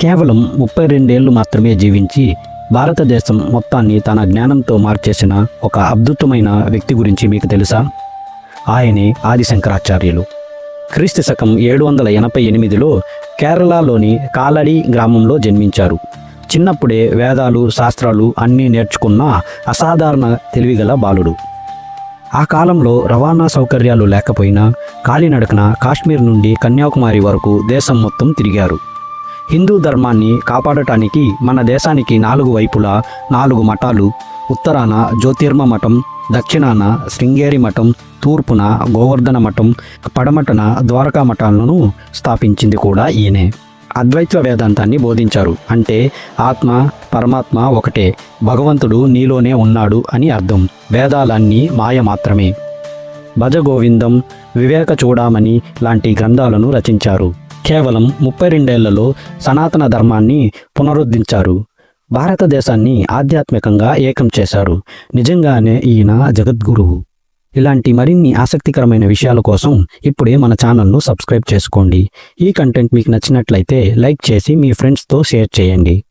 కేవలం ముప్పై రెండేళ్ళు మాత్రమే జీవించి భారతదేశం మొత్తాన్ని తన జ్ఞానంతో మార్చేసిన ఒక అద్భుతమైన వ్యక్తి గురించి మీకు తెలుసా? ఆయనే ఆదిశంకరాచార్యులు. క్రీస్తు శకం ఏడు వందల ఎనభై ఎనిమిదిలో కేరళలోని కాలడి గ్రామంలో జన్మించారు. చిన్నప్పుడే వేదాలు శాస్త్రాలు అన్నీ నేర్చుకున్న అసాధారణ తెలివిగల బాలుడు. ఆ కాలంలో రవాణా సౌకర్యాలు లేకపోయినా కాలినడకన కాశ్మీర్ నుండి కన్యాకుమారి వరకు దేశం మొత్తం తిరిగారు. హిందూ ధర్మాన్ని కాపాడటానికి మన దేశానికి నాలుగు వైపులా నాలుగు మఠాలు. ఉత్తరాన జ్యోతిర్మ మఠం దక్షిణాన శృంగేరి మఠం తూర్పున గోవర్ధన మఠం పడమటన ద్వారకా మఠాలను స్థాపించింది కూడా ఈయనే. అద్వైత వేదాంతాన్ని బోధించారు. అంటే ఆత్మ పరమాత్మ ఒకటే. భగవంతుడు నీలోనే ఉన్నాడు అని అర్థం. వేదాలన్నీ మాయ మాత్రమే. భజగోవిందం వివేక చూడామణి లాంటి గ్రంథాలను రచించారు. కేవలం ముప్పై రెండేళ్ళలో సనాతన ధర్మాన్ని పునరుద్ధరించారు భారతదేశాన్ని ఆధ్యాత్మికంగా ఏకం చేశారు. నిజంగానే ఈయన జగద్గురువు ఇలాంటి మరిన్ని ఆసక్తికరమైన విషయాల కోసం ఇప్పుడే మన ఛానల్ను సబ్స్క్రైబ్ చేసుకోండి. ఈ కంటెంట్ మీకు నచ్చినట్లయితే లైక్ చేసి మీ ఫ్రెండ్స్తో షేర్ చేయండి.